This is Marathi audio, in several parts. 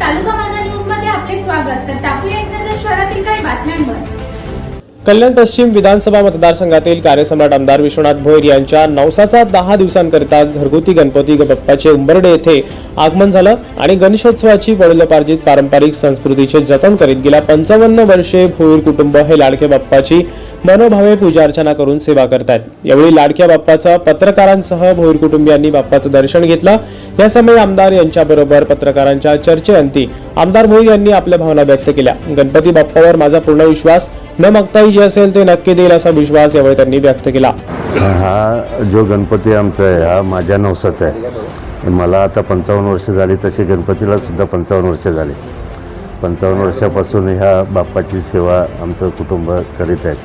तालुका माझा न्यूजमध्ये आपले स्वागत. तर टाकूया एक नजर शहरातील काही बातम्यांवर. कल्याण पश्चिम विधानसभा मतदारसंघातील कार्यसम्राट आमदार विश्वनाथ भोईर यांच्या नवसाचा दहा दिवसांकरिता घरगुती गणपती बाप्पाचे उंबरडे येथे आगमन झालं आणि गणेशोत्सवाची वडिलोपार्जित पारंपरिक संस्कृतीचे जतन करीत गेल्या पंचावन्न वर्षे भोईर कुटुंब हे लाडक्या बाप्पाची मनोभावे पूजा अर्चना करून सेवा करतात. यावेळी लाडक्या बाप्पाचा पत्रकारांसह भोईर कुटुंबियांनी बाप्पाचं दर्शन घेतलं. या समय आमदार यांच्याबरोबर पत्रकारांच्या चर्चेअंती आमदार भोईर यांनी आपल्या भावना व्यक्त केल्या. गणपती बाप्पावर माझा पूर्ण विश्वास न मागताही जे असेल ते नक्की देईल असा विश्वास यावेळी त्यांनी व्यक्त केला. हा जो गणपती आमचा आहे हा माझ्या नवसाचा आहे. मला आता पंचावन्न वर्ष झाली तशी गणपतीला सुद्धा पंचावन्न वर्ष झाली. पंचावन्न वर्षापासून ह्या बाप्पाची सेवा आमचं कुटुंब करीत आहेत.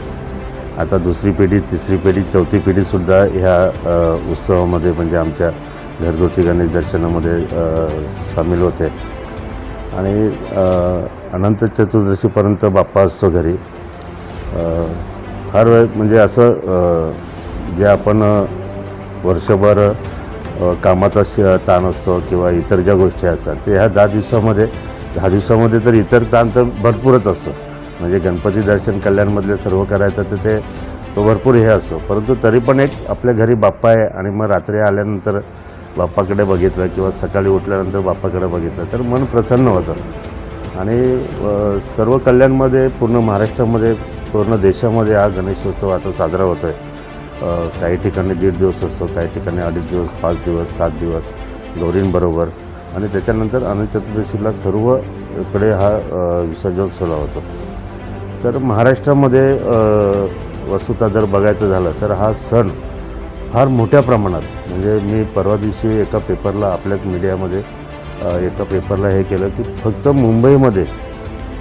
आता दुसरी पिढी तिसरी पिढी चौथी पिढीसुद्धा ह्या उत्सवामध्ये म्हणजे आमच्या घरगुती गणेश दर्शनामध्ये सामील होते. आणि अनंत चतुर्दशीपर्यंत बाप्पा असतो घरी. फार वेळ म्हणजे असं जे आपण वर्षभर कामाचा श ताण असतो किंवा इतर ज्या गोष्टी असतात ते ह्या दहा दिवसामध्ये दहा दिवसामध्ये तर इतर ताण तर भरपूरच असतो. म्हणजे गणपती दर्शन कल्याणमधले सर्व करायचं तर ते तो भरपूर हे असतो. परंतु तरी पण एक आपल्या घरी बाप्पा आहे आणि मग रात्री आल्यानंतर बाप्पाकडे बघितलं किंवा सकाळी उठल्यानंतर बाप्पाकडे बघितलं तर मन प्रसन्न होतं. आणि सर्व कल्याणमध्ये पूर्ण महाराष्ट्रामध्ये पूर्ण देशामध्ये हा गणेशोत्सव आता साजरा होतो आहे. काही ठिकाणी दीड दिवस असतो काही ठिकाणी अडीच दिवस पाच दिवस सात दिवस गौरींबरोबर. आणि त्याच्यानंतर अनंत चतुर्दशीला सर्व इकडे हा अ, विसर्जनोत्सव होतो. तर महाराष्ट्रामध्ये वस्तुता जर बघायचं झालं तर हा सण फार मोठ्या प्रमाणात म्हणजे मी परवा दिवशी एका पेपरला आपल्याच मीडियामध्ये एका पेपरला हे केलं की फक्त मुंबईमध्ये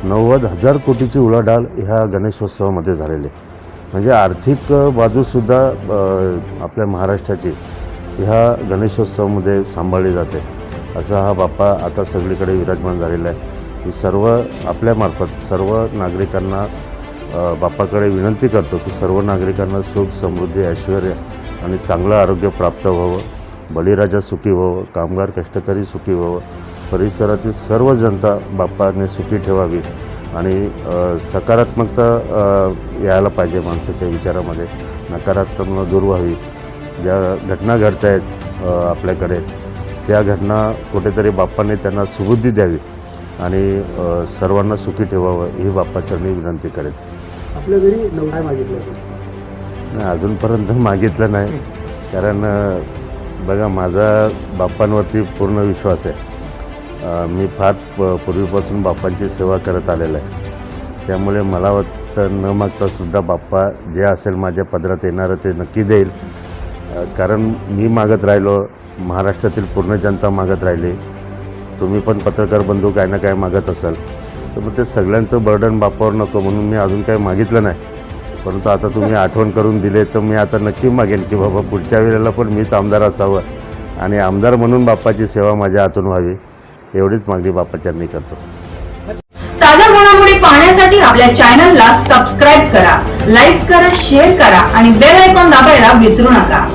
नव्वद हजार कोटीची उलाढाल ह्या गणेशोत्सवामध्ये झालेली आहे. म्हणजे आर्थिक बाजूसुद्धा आपल्या महाराष्ट्राची ह्या गणेशोत्सवामध्ये सांभाळली जाते. असा हा बाप्पा आता सगळीकडे विराजमान झालेला आहे. मी सर्व आपल्यामार्फत सर्व नागरिकांना बाप्पाकडे विनंती करतो की सर्व नागरिकांना सुख समृद्धी ऐश्वर आणि चांगलं आरोग्य प्राप्त व्हावं. बळीराजा सुखी व्हावं कामगार कष्टकरी सुखी व्हावं. परिसरातील सर्व जनता बाप्पाने सुखी ठेवावी आणि सकारात्मकता यायला पाहिजे माणसाच्या विचारामध्ये. नकारात्मक दूर व्हावी. ज्या घटना घडत आहेत आपल्याकडे त्या घटना कुठेतरी बाप्पाने त्यांना सुबुद्धी द्यावी आणि सर्वांना सुखी ठेवावं ही बाप्पाचरणी विनंती करेन. आपल्या घरी नव काय मागितलं? नाही अजूनपर्यंत मागितलं नाही. कारण बघा माझा बाप्पांवरती पूर्ण विश्वास आहे. मी फार प- पूर्वीपासून बाप्पांची सेवा करत आलेला आहे. त्यामुळे मला वाटतं न मागतासुद्धा बाप्पा जे असेल माझ्या पदरात येणारं ते नक्की देईल. कारण मी मागत राहिलो महाराष्ट्रातील पूर्ण जनता मागत राहिली. तुम्ही पण पत्रकार बंधू काय ना काय मागत असाल. तर मग ते सगळ्यांचं बर्डन बाप्पावर नको म्हणून मी अजून काही मागितलं नाही. परंतु आता तुम्ही आठवण करून दिले तर मी आता नक्की मागेन की बाबा पुढच्या वेळेला पण मीच आमदार असावं. आणि आमदार म्हणून बाप्पाची सेवा माझ्या हातून व्हावी. एवढीच मागणी बाप्पाच्यांनी करतो. ताज्या घडामोडी पाहण्यासाठी आपल्या चॅनलला सबस्क्राईब करा लाईक करा शेअर करा आणि बेल आयकॉन दाबायला विसरू नका.